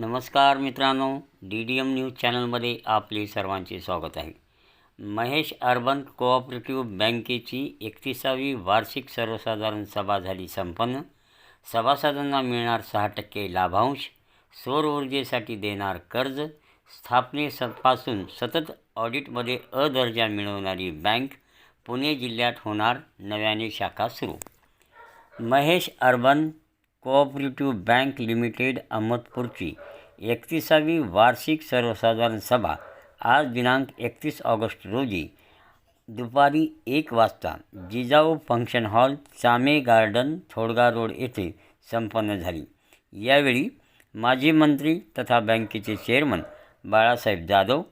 नमस्कार मित्रांनो D D M news चॅनलमध्ये आपले सर्वांचे स्वागत आहे. महेश अर्बन कोऑपरेटिव्ह बँकेची एकतीसावी वार्षिक सर्वसाधारण सभा झाली संपन्न. सभासदांना मिळणार सहा टक्के लाभांश सौर ऊर्जेसाठी देणार कर्ज स्थापनेपासून सतत ऑडिटमध्ये अ दर्जा मिळवणारी बँक पुणे जिल्ह्यात होणार नव्याने शाखा सुरू. Mahesh urban cooperative bank limited अहमदपूरची एकतीसावी वार्षिक सर्वसाधारण सभा आज दिनांक एकतीस ऑगस्ट रोजी दुपारी एक वाजता Jijau function hall Chame garden Thodga road येथे संपन्न झाली. यावेळी माजी मंत्री तथा बँकेचे चेअरमन बाळासाहेब जाधव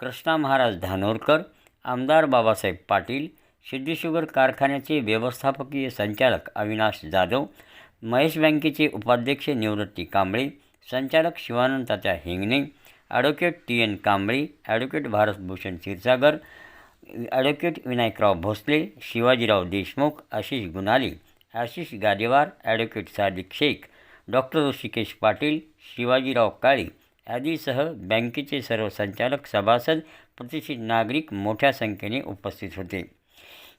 कृष्णा महाराज धानोरकर आमदार बाबासाहेब पाटील सिद्धीशुगर कारखान्याचे व्यवस्थापकीय संचालक अविनाश जाधव महेश बँकेचे उपाध्यक्ष निवृत्ती कांबळे संचालक Shivanand Tatya Hingane advocate T N Kamble advocate Bharatbhushan Kshirsagar advocate Vinayakrao Bhosale Shivajirao Deshmukh Ashish Gunali Ashish Gadewar advocate Sadik Shaikh doctor Rishikesh Patil Shivajirao Kale आदीसह बँकेचे सर्व संचालक सभासद प्रतिष्ठित नागरिक मोठ्या संख्येने उपस्थित होते.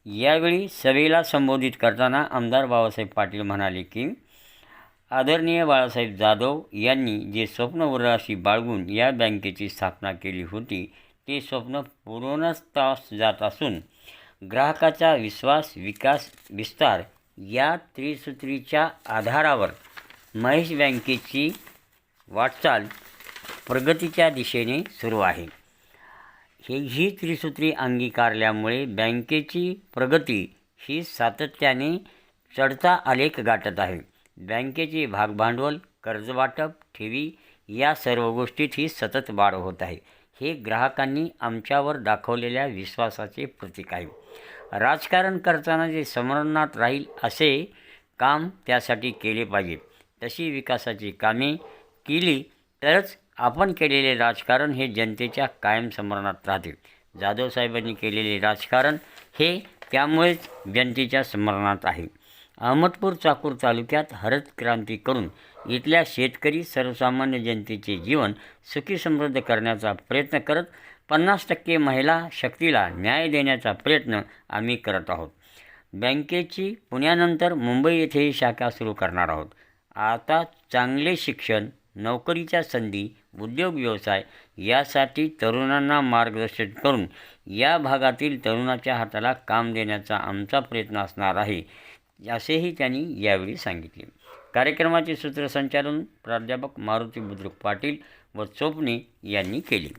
यावेळी सभेला संबोधित करताना आमदार बाबासाहेब पाटील म्हणाले की आदरणीय बाळासाहेब जाधव यांनी जे स्वप्न उराशी बाळगून या बँकेची स्थापना केली होती ते स्वप्न पूर्णतास जात असून ग्राहकाचा विश्वास विकास विस्तार या त्रिसूत्रीच्या आधारावर महेश बँकेची वाटचाल प्रगतीच्या दिशेने सुरू आहे. हे ही त्रिसूत्री अंगीकारल्यामुळे बँकेची प्रगती ही सातत्याने चढता आलेख गाठत आहे. बँकेचे भागभांडवल कर्जवाटप ठेवी या सर्व गोष्टीत ही सतत वाढ होत आहे. हे ग्राहकांनी आमच्यावर दाखवलेल्या विश्वासाचे प्रतीक आहे. राजकारण करताना जे स्मरणात राहील असे काम त्यासाठी केले पाहिजे. तशी विकासाची कामे केली तरच आपण केलेले राजकारण हे जनतेच्या कायम स्मरणात राहते जाधव साहेबांनी केलेले राजकारण हे त्यामुळेच जनतेच्या स्मरणात आहे. अहमदपूर चाकूर तालुक्यात हरत क्रांती करून इथल्या शेतकरी सर्वसामान्य जनतेचे जीवन सुखी समृद्ध करण्याचा प्रयत्न करत पन्नास टक्के महिला शक्तीला न्याय देण्याचा प्रयत्न आम्ही करत आहोत. बँकेची पुण्यानंतर मुंबई येथेही शाखा सुरू करणार आहोत. आता चांगले शिक्षण नोकरीच्या संधी उद्योग व्यवसाय यासाठी तरुणांना मार्गदर्शन करून या भागातील तरुणाच्या हाताला काम देण्याचा आमचा प्रयत्न असणार आहे असेही त्यांनी यावेळी सांगितले. कार्यक्रमाचे सूत्रसंचालन प्राध्यापक मारुती बुद्रुक पाटील व चोपणे यांनी केले.